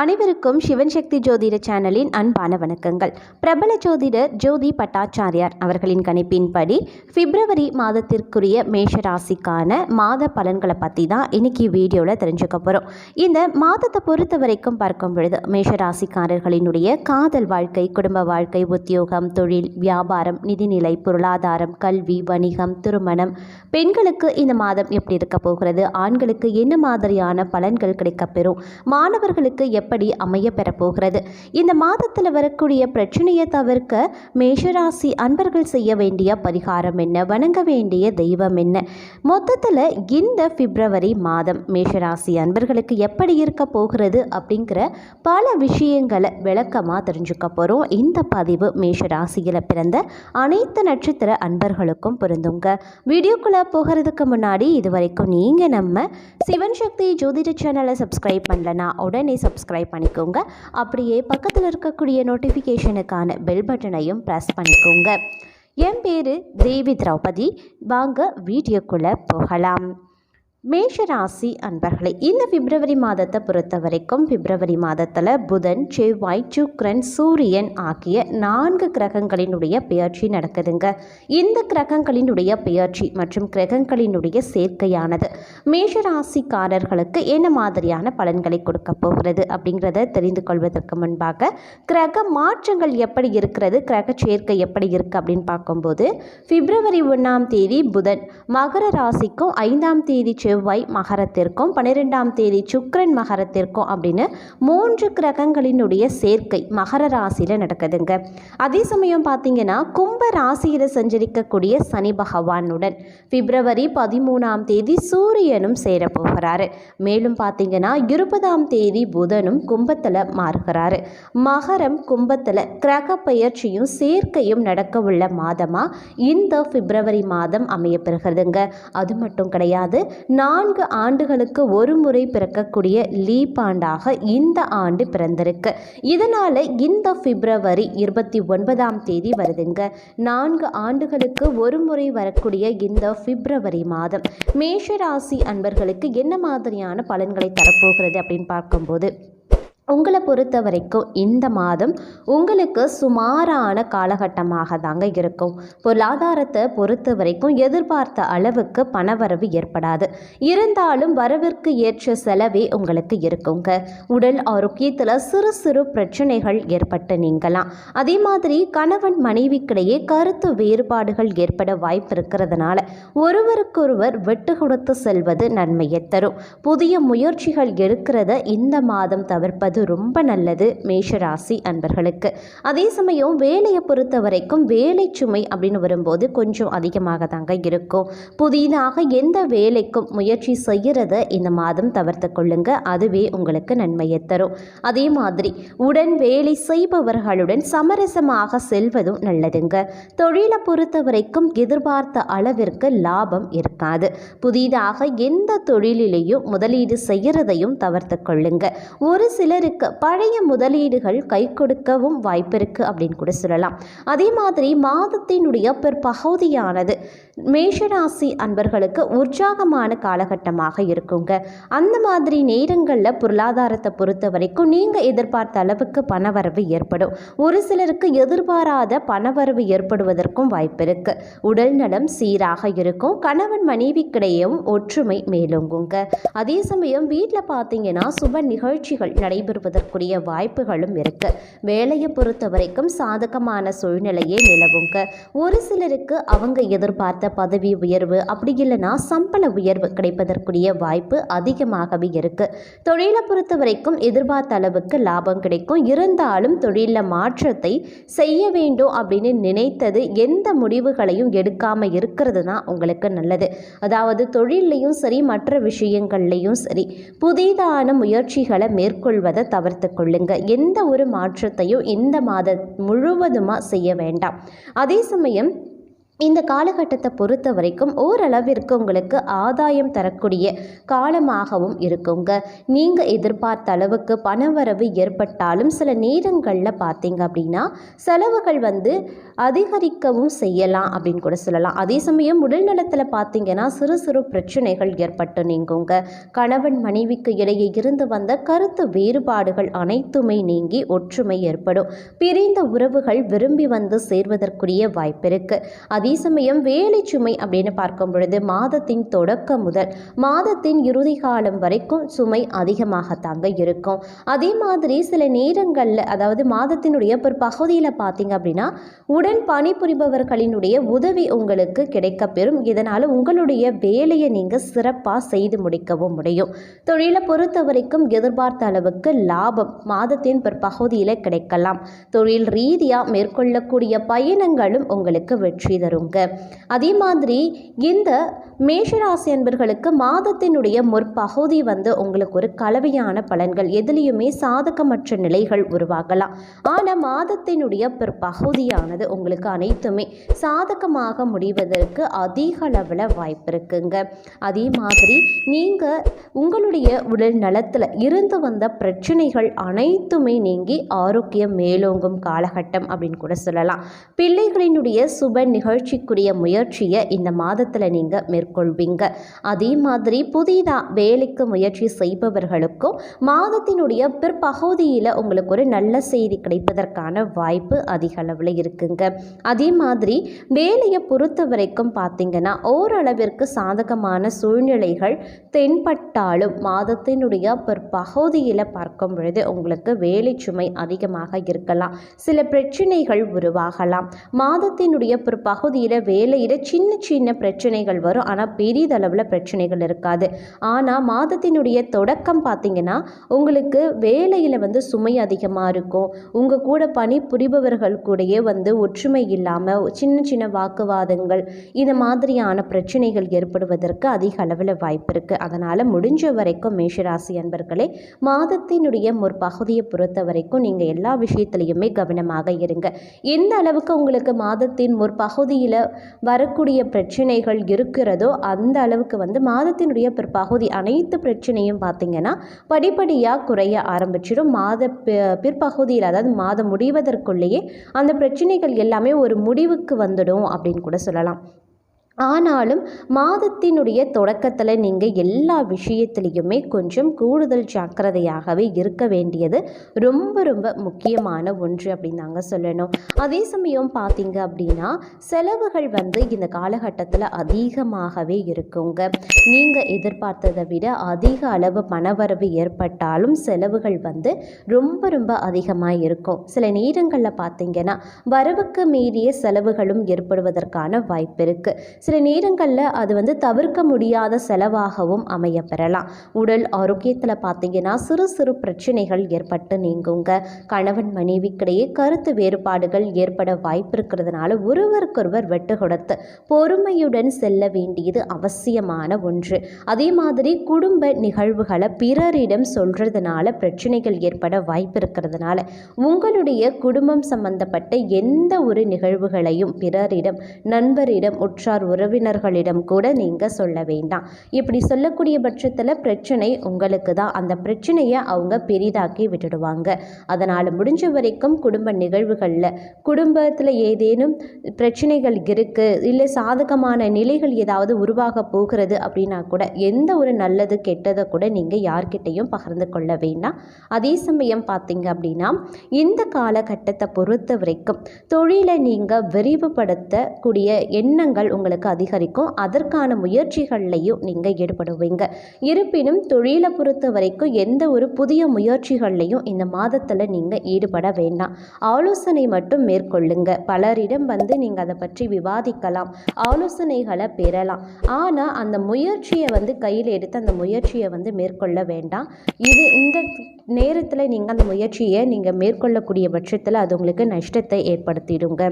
அனைவருக்கும் சிவன் சக்தி ஜோதிட சேனலின் அன்பான வணக்கங்கள். பிரபல ஜோதிடர் ஜோதி பட்டாச்சாரியார் அவர்களின் கணிப்பின்படி பிப்ரவரி மாதத்திற்குரிய மேஷராசிக்கான மாத பலன்களை பற்றி தான் இன்னைக்கு வீடியோவில் தெரிஞ்சுக்க போகிறோம் இந்த மாதத்தை பொறுத்த வரைக்கும் பார்க்கும் பொழுது மேஷராசிக்காரர்களினுடைய காதல் வாழ்க்கை குடும்ப வாழ்க்கை உத்தியோகம் தொழில் வியாபாரம் நிதிநிலை பொருளாதாரம் கல்வி வணிகம் திருமணம் பெண்களுக்கு இந்த மாதம் எப்படி இருக்க போகிறது? ஆண்களுக்கு என்ன மாதிரியான பலன்கள் கிடைக்கப்பெறும் மாணவர்களுக்கு எப்படி அமைய பெறப்போகிறது? இந்த மாதத்தில் வரக்கூடிய பிரச்சனையை தவிர்க்க மேஷராசி அன்பர்கள் செய்ய வேண்டிய பரிகாரம் என்ன? வணங்க வேண்டிய தெய்வம் என்ன? மொத்தத்தில் இந்த பிப்ரவரி மாதம் மேஷராசி அன்பர்களுக்கு எப்படி இருக்க போகிறது அப்படிங்கிற பல விஷயங்களை விளக்கமாக தெரிஞ்சுக்க போகிறோம் இந்த பதிவு மேஷராசியில் பிறந்த அனைத்து நட்சத்திர அன்பர்களுக்கும் பொருந்துங்க. வீடியோக்குள்ளே போகிறதுக்கு முன்னாடி இது வரைக்கும் நீங்கள் நம்ம சிவன் சக்தி ஜோதிட சேனலை சப்ஸ்கிரைப் பண்ணலனா உடனே சப்ஸ்கிரைப் பண்ணிக்கோங்க. அப்படியே பக்கத்தில் இருக்கக்கூடிய நோட்டிஃபிகேஷனுக்கான பெல் பட்டனையும் ப்ரெஸ் பண்ணிக்கோங்க. என் பேர் தேவி திரௌபதி. வாங்க வீடியோக்குள்ளே போகலாம். மேஷராசி அன்பர்களே இந்த பிப்ரவரி மாதத்தை பொறுத்த வரைக்கும் பிப்ரவரி மாதத்தில் புதன் செவ்வாய் சுக்ரன் சூரியன் ஆகிய நான்கு கிரகங்களினுடைய பெயர்ச்சி நடக்குதுங்க. இந்த கிரகங்களினுடைய பெயர்ச்சி மற்றும் கிரகங்களினுடைய சேர்க்கையானது மேஷராசிக்காரர்களுக்கு என்ன மாதிரியான பலன்களை கொடுக்க போகிறது அப்படிங்கிறத தெரிந்து கொள்வதற்கு முன்பாக கிரக மாற்றங்கள் எப்படி இருக்கிறது கிரக சேர்க்கை எப்படி இருக்குது அப்படின்னு பார்க்கும்போது பிப்ரவரி ஒன்றாம் தேதி புதன் மகர ராசிக்கும் ஐந்தாம் தேதி செவ்வாய் மகரத்திற்கும் பன்னிரெண்டாம் தேதி சுக்கரன் மகரத்திற்கும் அப்படின்னு மூன்று கிரகங்களினுடைய சேர்க்கை மகர ராசியில் நடக்குதுங்க. அதே சமயம் பார்த்தீங்கன்னா கும்ப ராசியில் சஞ்சரிக்கக்கூடிய சனி பகவானுடன் பிப்ரவரி பதிமூணாம் தேதி சூரியனும் சேரப்போகிறாரு. மேலும் பார்த்தீங்கன்னா இருபதாம் தேதி புதனும் கும்பத்தில் மாறுகிறாரு. மகரம் கும்பத்தில் கிரக பயிற்சியும் சேர்க்கையும் நடக்க உள்ள மாதமாக இந்த பிப்ரவரி மாதம் அமையப்பெறுகிறதுங்க அது மட்டும் கிடையாது நான்கு ஆண்டுகளுக்கு ஒரு முறை பிறக்கக்கூடிய லீப் ஆண்டாக இந்த ஆண்டு பிறந்திருக்கு. இதனால் இந்த பிப்ரவரி இருபத்தி ஒன்பதாம் தேதி வருதுங்க. நான்கு ஆண்டுகளுக்கு ஒரு முறை வரக்கூடிய இந்த பிப்ரவரி மாதம் மேஷராசி அன்பர்களுக்கு என்ன மாதிரியான பலன்களை தரப்போகிறது அப்படின்னு பார்க்கும்போது உங்களை பொறுத்த வரைக்கும் இந்த மாதம் உங்களுக்கு சுமாரான காலகட்டமாக தாங்க இருக்கும். பொருளாதாரத்தை பொறுத்த வரைக்கும் எதிர்பார்த்த அளவுக்கு பணவரவு ஏற்படாது. இருந்தாலும் வரவிற்கு ஏற்ற செலவே உங்களுக்கு இருக்குங்க. உடல் ஆரோக்கியத்தில் சிறு சிறு பிரச்சனைகள் ஏற்பட்டு நீங்கலாம். அதே மாதிரி கணவன் மனைவிக்கிடையே கருத்து வேறுபாடுகள் ஏற்பட வாய்ப்பு இருக்கிறதுனால ஒருவருக்கொருவர் விட்டு கொடுத்து செல்வது நன்மையை தரும். புதிய முயற்சிகள் எடுக்கிறத இந்த மாதம் தவிர்ப்பது அது ரொம்ப நல்லது மேஷராசி அன்பர்களுக்கு. அதே சமயம் வேலையை பொறுத்த வரைக்கும் வேலை சுமை அப்படின்னு வரும்போது கொஞ்சம் அதிகமாக தாங்க இருக்கும். புதிதாக எந்த வேலைக்கும் முயற்சி செய்கிறத இந்த மாதம் தவிர்த்து கொள்ளுங்க. அதுவே உங்களுக்கு நன்மையை தரும். அதே மாதிரி உடன் வேலை செய்பவர்களுடன் சமரசமாக செல்வதும் நல்லதுங்க. தொழிலை பொறுத்த வரைக்கும் எதிர்பார்த்த அளவிற்கு லாபம் இருக்காது. புதிதாக எந்த தொழிலிலையும் முதலீடு செய்கிறதையும் தவிர்த்து கொள்ளுங்க. ஒரு சிலர் சிலருக்கு பழைய முதலீடுகள் கை கொடுக்கவும் வாய்ப்பு இருக்குது அப்படின்னு கூட சொல்லலாம். அதே மாதிரி மாதத்தினுடைய பிற்பகுதியானது மேஷராசி அன்பர்களுக்கு உற்சாகமான காலகட்டமாக இருக்குங்க. அந்த மாதிரி நேரங்களில் பொருளாதாரத்தை பொறுத்த வரைக்கும் நீங்கள் எதிர்பார்த்த அளவுக்கு பணவரவு ஏற்படும். ஒரு சிலருக்கு எதிர்பாராத பணவரவு ஏற்படுவதற்கும் வாய்ப்பு இருக்கு. உடல் நலம் சீராக இருக்கும். கணவன் மனைவிக்கிடையும் ஒற்றுமை மேலோங்குங்க. அதே சமயம் வீட்டில் பார்த்தீங்கன்னா சுப நிகழ்ச்சிகள் நடைபெறும் நடைபெறுவதற்குரிய வாய்ப்புகளும் இருக்கு. வேலையை பொறுத்த வரைக்கும் சாதகமான சூழ்நிலையே நிலவுங்க. ஒரு சிலருக்கு அவங்க எதிர்பார்த்த பதவி உயர்வு அப்படி இல்லைன்னா சம்பள உயர்வு கிடைப்பதற்குரிய வாய்ப்பு அதிகமாகவே இருக்கு. தொழிலை பொறுத்த வரைக்கும் எதிர்பார்த்த அளவுக்கு லாபம் கிடைக்கும். இருந்தாலும் தொழிலில் மாற்றத்தை செய்ய வேண்டும் அப்படின்னு நினைத்தது எந்த முடிவுகளையும் எடுக்காமல் இருக்கிறது தான் உங்களுக்கு நல்லது. அதாவது தொழிலையும் சரி மற்ற விஷயங்கள்லையும் சரி புதிதான முயற்சிகளை மேற்கொள்வதை தவிர்த்து கொள்ளுங்க. எந்த ஒரு மாற்றத்தையும் இந்த மாத முழுவதுமாக செய்ய வேண்டாம். அதே சமயம் இந்த காலகட்டத்தை பொறுத்த வரைக்கும் ஓரளவிற்கு உங்களுக்கு ஆதாயம் தரக்கூடிய காலமாகவும் இருக்குங்க. நீங்கள் எதிர்பார்த்த அளவுக்கு பணவரவு ஏற்பட்டாலும் சில நேரங்களில் பார்த்தீங்க அப்படின்னா செலவுகள் வந்து அதிகரிக்கவும் செய்யலாம் அப்படின்னு கூட சொல்லலாம். அதே சமயம் உடல் நலத்தில் பார்த்தீங்கன்னா சிறு சிறு பிரச்சனைகள் ஏற்பட்டு நீங்குங்க. கணவன் மனைவிக்கு இடையே இருந்து வந்த கருத்து வேறுபாடுகள் அனைத்துமே நீங்கி ஒற்றுமை ஏற்படும். பிரிந்த உறவுகள் விரும்பி வந்து சேர்வதற்குரிய வாய்ப்பு இருக்குது அதே சமயம் வேலை சுமை அப்படின்னு பார்க்கும் பொழுது மாதத்தின் தொடக்கம் முதல் மாதத்தின் இறுதி காலம் வரைக்கும் சுமை அதிகமாகத்தாங்க இருக்கும். அதே மாதிரி சில நேரங்களில் அதாவது மாதத்தினுடைய ஒரு பகுதியில் பார்த்தீங்க அப்படின்னா உடன் பணிபுரிபவர்களினுடைய உதவி உங்களுக்கு கிடைக்கப்பெறும். இதனால் உங்களுடைய வேலையை நீங்கள் சிறப்பாக செய்து முடிக்கவும் முடியும். தொழிலை பொறுத்த வரைக்கும் எதிர்பார்த்த அளவுக்கு லாபம் மாதத்தின் பிற்பகுதியில் கிடைக்கலாம். தொழில் ரீதியாக மேற்கொள்ளக்கூடிய பயணங்களும் உங்களுக்கு வெற்றி தரும். பெறுங்க. அதே மாதிரி இந்த மேஷராசி அன்பர்களுக்கு மாதத்தினுடைய முற்பகுதி வந்து உங்களுக்கு ஒரு கலவையான பலன்கள். எதுலேயுமே சாதகமற்ற நிலைகள் உருவாகலாம். ஆனால் மாதத்தினுடைய பிற்பகுதியானது உங்களுக்கு அனைத்துமே சாதகமாக முடிவதற்கு அதிக அளவில் வாய்ப்பு இருக்குங்க. அதே மாதிரி நீங்கள் உங்களுடைய உடல் நலத்தில் இருந்து வந்த பிரச்சனைகள் அனைத்துமே நீங்கி ஆரோக்கியம் மேலோங்கும் காலகட்டம் அப்படின்னு கூட சொல்லலாம். பிள்ளைகளினுடைய சுப நிகழ்ச்சி வளர்ச்சிக்குரிய முயற்சியை இந்த மாதத்தில் நீங்கள் மேற்கொள்வீங்க. அதே மாதிரி புதிதாக வேலைக்கு முயற்சி செய்பவர்களுக்கும் மாதத்தினுடைய பிற்பகுதியில் உங்களுக்கு ஒரு நல்ல செய்தி கிடைப்பதற்கான வாய்ப்பு அதிக அளவில் இருக்குங்க. அதே மாதிரி வேலையை பொறுத்த வரைக்கும் பார்த்தீங்கன்னா ஓரளவிற்கு சாதகமான சூழ்நிலைகள் தென்பட்டாலும் மாதத்தினுடைய பிற்பகுதியில் பார்க்கும் பொழுது உங்களுக்கு வேலை சுமை அதிகமாக இருக்கலாம். சில பிரச்சனைகள் உருவாகலாம். மாதத்தினுடைய பகுதியில் வேலையில் சின்ன சின்ன பிரச்சனைகள் வரும். ஆனால் பெரிதளவில் பிரச்சனைகள் இருக்காது. ஆனால் மாதத்தினுடைய தொடக்கம் பார்த்தீங்கன்னா உங்களுக்கு வேலையில் வந்து சுமை அதிகமாக இருக்கும். உங்கள் கூட பணி புரிபவர்கள் கூடயே வந்து ஒற்றுமை இல்லாமல் சின்ன சின்ன வாக்குவாதங்கள் இந்த மாதிரியான பிரச்சனைகள் ஏற்படுவதற்கு அதிக அளவில் வாய்ப்பு இருக்குது அதனால் முடிஞ்ச வரைக்கும் மேஷராசி அன்பர்களே மாதத்தினுடைய முற்பகுதியை பொறுத்த வரைக்கும் நீங்கள் எல்லா விஷயத்துலையுமே கவனமாக இருங்க. எந்த அளவுக்கு உங்களுக்கு மாதத்தின் முற்பகுதியில் வரக்கூடிய பிரச்சனைகள் இருக்கிறதோ அந்த அளவுக்கு வந்து மாதத்தினுடைய பிற்பகுதி அனைத்து பிரச்சனையும் பார்த்தீங்கன்னா படிப்படியாக குறைய ஆரம்பிச்சிடும். மாத பிற்பகுதியில் அதாவது மாதம் முடிவதற்குள்ளேயே அந்த பிரச்சனைகள் எல்லாமே ஒரு முடிவுக்கு வந்துடும் அப்படின்னு கூட சொல்லலாம். ஆனாலும் மாதத்தினுடைய தொடக்கத்தில் நீங்கள் எல்லா விஷயத்துலேயுமே கொஞ்சம் கூடுதல் ஜாக்கிரதையாகவே இருக்க வேண்டியது ரொம்ப ரொம்ப முக்கியமான ஒன்று அப்படின்னு தாங்க சொல்லணும். அதே சமயம் பார்த்தீங்க அப்படின்னா செலவுகள் வந்து இந்த காலகட்டத்தில் அதிகமாகவே இருக்குங்க. நீங்கள் எதிர்பார்த்ததை விட அதிக அளவு பணவரவு ஏற்பட்டாலும் செலவுகள் வந்து ரொம்ப ரொம்ப அதிகமாக இருக்கும். சில நேரங்களில் பார்த்தீங்கன்னா வரவுக்கு மீறிய செலவுகளும் ஏற்படுவதற்கான வாய்ப்பு இருக்குது சில நேரங்களில் அது வந்து தவிர்க்க முடியாத செலவாகவும் அமைய பெறலாம் உடல் ஆரோக்கியத்தில் பார்த்தீங்கன்னா சிறு சிறு பிரச்சனைகள் ஏற்பட்டு நீங்குங்க. கணவன் மனைவிக்கிடையே கருத்து வேறுபாடுகள் ஏற்பட வாய்ப்பு இருக்கிறதுனால ஒருவருக்கொருவர் வெட்டு கொடுத்து பொறுமையுடன் செல்ல வேண்டியது அவசியமான ஒன்று. அதே மாதிரி குடும்ப நிகழ்வுகளை பிறரிடம் சொல்றதுனால பிரச்சனைகள் ஏற்பட வாய்ப்பு இருக்கிறதுனால உங்களுடைய குடும்பம் சம்பந்தப்பட்ட எந்த ஒரு நிகழ்வுகளையும் பிறரிடம் நண்பரிடம் உற்றார் உறவினர்களிடம் கூட நீங்கள் சொல்ல வேண்டாம். இப்படி சொல்லக்கூடிய பட்சத்தில் பிரச்சனை உங்களுக்கு தான். அந்த பிரச்சனையை அவங்க பெரிதாக்கி விட்டுடுவாங்க. அதனால் முடிஞ்ச வரைக்கும் குடும்ப நிகழ்வுகளில் குடும்பத்தில் ஏதேனும் பிரச்சனைகள் இருக்குது இல்லை சாதகமான நிலைகள் ஏதாவது உருவாக போகிறது அப்படின்னா கூட எந்த ஒரு நல்லது கெட்டதை கூட நீங்கள் யார்கிட்டையும் பகிர்ந்து கொள்ள வேண்டாம். அதே சமயம் பார்த்தீங்க அப்படின்னா இந்த காலகட்டத்தை பொறுத்த வரைக்கும் தொழிலை நீங்கள் விரிவுபடுத்தக்கூடிய எண்ணங்கள் உங்களுக்கு அதிகரிக்கும். அதற்கான முயற்சிகள்லையும் நீங்கள் ஈடுபடுவீங்க. இருப்பினும் தொழிலை பொறுத்த வரைக்கும் எந்த ஒரு புதிய முயற்சிகள்லையும் இந்த மாதத்தில் நீங்கள் ஈடுபட வேண்டாம். ஆலோசனை மட்டும் மேற்கொள்ளுங்க. பலரிடம் வந்து நீங்கள் அதை பற்றி விவாதிக்கலாம். ஆலோசனைகளை பெறலாம். ஆனால் அந்த முயற்சியை வந்து கையில் எடுத்து அந்த முயற்சியை வந்து மேற்கொள்ள வேண்டாம். இது இந்த நேரத்தில் நீங்கள் அந்த முயற்சியை நீங்கள் மேற்கொள்ளக்கூடிய பட்சத்தில் அது உங்களுக்கு நஷ்டத்தை ஏற்படுத்திடுங்க.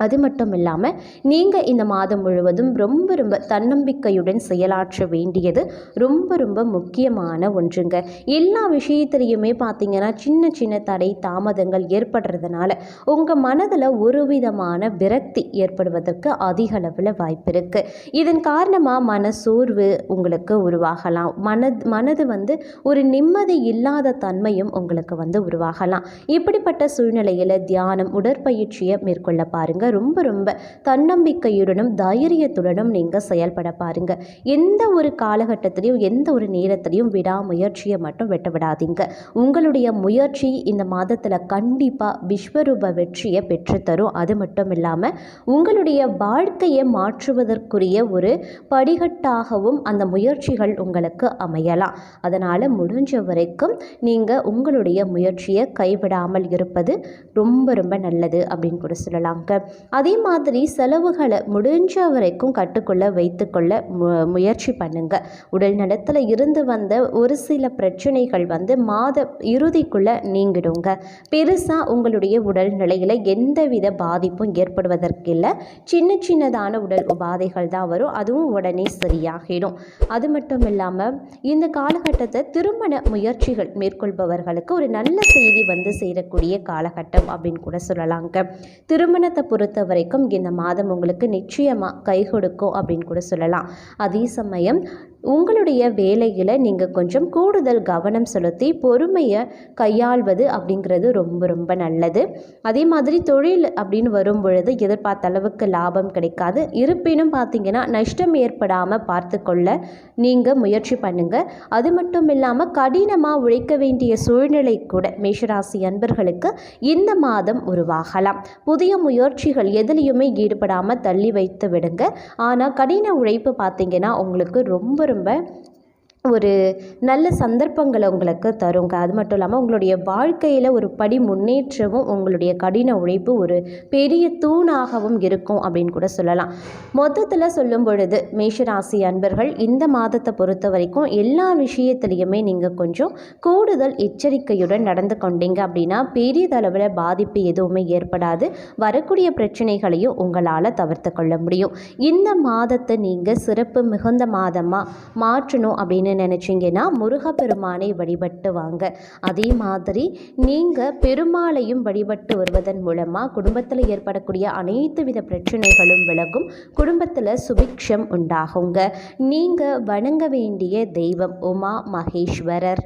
அது மட்டும் இல்லாமல் நீங்கள் இந்த மாதம் முழுவதும் ரொம்ப ரொம்ப தன்னம்பிக்கையுடன் செயலாற்ற வேண்டியது ரொம்ப ரொம்ப முக்கியமான ஒன்றுங்க. எல்லா விஷயத்துலையுமே பார்த்தீங்கன்னா சின்ன சின்ன தடை தாமதங்கள் ஏற்படுறதுனால உங்கள் மனதில் ஒரு விதமான விரக்தி ஏற்படுவதற்கு அதிக அளவில் வாய்ப்பு இருக்குது இதன் காரணமாக மன சோர்வு உங்களுக்கு உருவாகலாம். மனது மனது வந்து ஒரு நிம்மதி இல்லாத தன்மையும் உங்களுக்கு வந்து உருவாகலாம். இப்படிப்பட்ட சூழ்நிலையில் தியானம் உடற்பயிற்சியை மேற்கொள்ள பாருங்கள் பாருங்க ரொம்ப ரொம்ப தன்னம்பிக்கையுடனும் தைரியத்துடனும் நீங்கள் செயல்பட பாருங்க. எந்த ஒரு காலகட்டத்திலையும் எந்த ஒரு நேரத்திலையும் விடாமுயற்சியை மட்டும் வெட்ட விடாதீங்க. உங்களுடைய முயற்சி இந்த மாதத்தில் கண்டிப்பாக விஸ்வரூப வெற்றியை பெற்றுத்தரும் அது மட்டும் இல்லாமல் உங்களுடைய வாழ்க்கையை மாற்றுவதற்குரிய ஒரு படிகட்டாகவும் அந்த முயற்சிகள் உங்களுக்கு அமையலாம். அதனால் முடிஞ்ச வரைக்கும் நீங்கள் உங்களுடைய முயற்சியை கைவிடாமல் இருப்பது ரொம்ப ரொம்ப நல்லது அப்படின்னு கூட சொல்லலாங்க அதே மாதிரி செலவுகளை முடிஞ்ச வரைக்கும் கட்டுக்குள்ள வைத்துக்கொள்ள மு முயற்சி பண்ணுங்க. உடல் நலத்தில் இருந்து வந்த ஒரு சில பிரச்சனைகள் வந்து மாத இறுதிக்குள்ளே நீங்கிடுங்க. பெருசாக உங்களுடைய உடல் நிலையில் எந்தவித பாதிப்பும் ஏற்படுவதற்கில்லை. சின்ன சின்னதான உடல் உபாதைகள் தான் வரும். அதுவும் உடனே சரியாகிடும். அது மட்டும் இல்லாமல் இந்த காலகட்டத்தை திருமண முயற்சிகள் மேற்கொள்பவர்களுக்கு ஒரு நல்ல செய்தி வந்து சேரக்கூடிய காலகட்டம் அப்படின்னு கூட சொல்லலாங்க. திருமணத்தை பொறுத்த வரைக்கும் இந்த மாதம் உங்களுக்கு நிச்சயமாக கை கொடுக்கும் அப்படின்னு கூட சொல்லலாம். அதே சமயம் உங்களுடைய வேலையில் நீங்கள் கொஞ்சம் கூடுதல் கவனம் செலுத்தி பொறுமையை கையாள்வது அப்படிங்கிறது ரொம்ப ரொம்ப நல்லது. அதே மாதிரி தொழில் அப்படின்னு வரும் பொழுது எதிர்பார்த்த அளவுக்கு லாபம் கிடைக்காது. இருப்பினும் பார்த்தீங்கன்னா நஷ்டம் ஏற்படாமல் பார்த்து கொள்ள நீங்கள் முயற்சி பண்ணுங்கள் அது மட்டும் இல்லாமல் கடினமாக உழைக்க வேண்டிய சூழ்நிலை கூட மேஷராசி அன்பர்களுக்கு இந்த மாதம் உருவாகலாம். புதிய முயற்சிகள் எதுலேயுமே ஈடுபடாமல் தள்ளி வைத்து விடுங்க. ஆனால் கடின உழைப்பு பார்த்தீங்கன்னா உங்களுக்கு ரொம்ப ரொம்ப ரொம்ப ஒரு நல்ல சந்தர்ப்பங்களை உங்களுக்கு தருங்க. அது மட்டும் இல்லாமல் உங்களுடைய வாழ்க்கையில் ஒரு படி முன்னேற்றமும் உங்களுடைய கடின உழைப்பு ஒரு பெரிய தூணாகவும் இருக்கும் அப்படின்னு கூட சொல்லலாம். மொத்தத்தில் சொல்லும் பொழுது மேஷராசி அன்பர்கள் இந்த மாதத்தை பொறுத்த வரைக்கும் எல்லா விஷயத்துலையுமே நீங்கள் கொஞ்சம் கூடுதல் எச்சரிக்கையுடன் நடந்து கொண்டீங்க அப்படின்னா பெரியதளவில் பாதிப்பு எதுவுமே ஏற்படாது. வரக்கூடிய பிரச்சனைகளையும் உங்களால் தவிர்த்து கொள்ள முடியும். இந்த மாதத்தை நீங்கள் சிறப்பு மிகுந்த மாதமாக மாற்றணும் அப்படின்னு நினச்சிங்கன்னா முருகப்பெருமானை வழிபட்டு வாங்க. அதே மாதிரி நீங்கள் பெருமாளையும் வழிபட்டு வருவதன் மூலமாக குடும்பத்தில் ஏற்படக்கூடிய அனைத்து வித பிரச்சனைகளும் விலகும். குடும்பத்தில் சுபிக்ஷம் உண்டாகுங்க. நீங்கள் வணங்க வேண்டிய தெய்வம் உமா மகேஸ்வரர்.